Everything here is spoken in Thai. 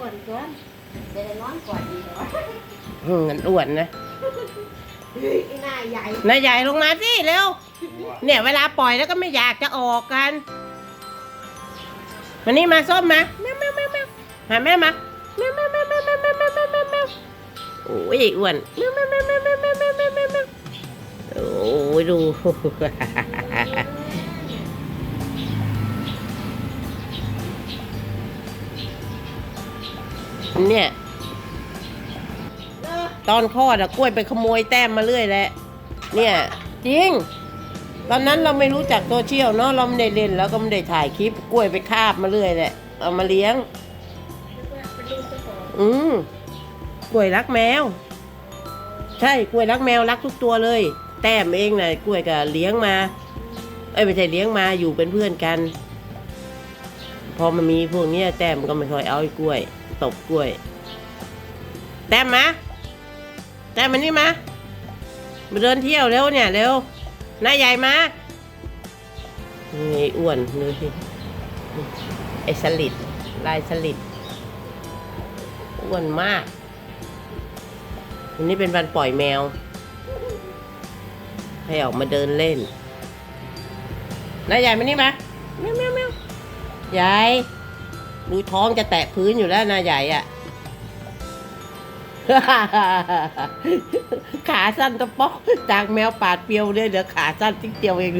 ก่อนก่อนเดี๋ยวร้อนก่อนดีเหรออืมมันอ้วนนะเฮ้ยไอ้หน้าใหญ่นายใหญ่ลงมาสิเร็ว เนี่ยเวลาปล่อยแล้วก็ไม่อยากจะออกกันมานี่มาส้มมาแมวแมวแมวแมวหาแม่มาแมวแมวแมวแมวแมวแมวแมวแมวแมวแมวโอ้ยอ้วนแมวแมวแมวแมวแมวแมวแมวแมวแมวแมวโอ้ยดู เนี่ย ตอนคลอดอะกล้วยไปขโมยแต้มมาเรื่อยแหละ เนี่ย จริง ตอนนั้นเราไม่รู้จักโซเชียลเนาะเราไม่ได้เล่นแล้วก็ไม่ได้ถ่ายคลิปกล้วยไปคาบมาเรื่อยแหละ เอามาเลี้ยงองอืมกล้วยรักแมว ใช่กล้วยรักแมวรักทุกตัวเลย แต้มเองนะกล้วยก็เลี้ยงมา เอ้ยไม่ใช่เลี้ยงมาอยู่เป็นเพื่อนกัน พอมันมีพวกเนี้ยแต้มก็ไม่ค่อยเอาไอ้กล้วย ตบกล้วย แต้มมาแต้มมานี่มามาเดินเที่ยวเร็วเนี่ยเร็วนายใหญ่มานี่อ้วนดูสิไอสลิดลายสลิดอ้วนมากวันนี้เป็นวันปล่อยแมว ให้ออกมาเดินเล่นนายใหญ่มานี่มาแมวแมวแมวใหญ่ ดูท้องจะแตะพื้นอยู่แล้วนาใหญ่อะขาสั้นตะป๊อกจากแมวปาดเปียวเลยเหลือขาสั้นติ๊กเดียวเอง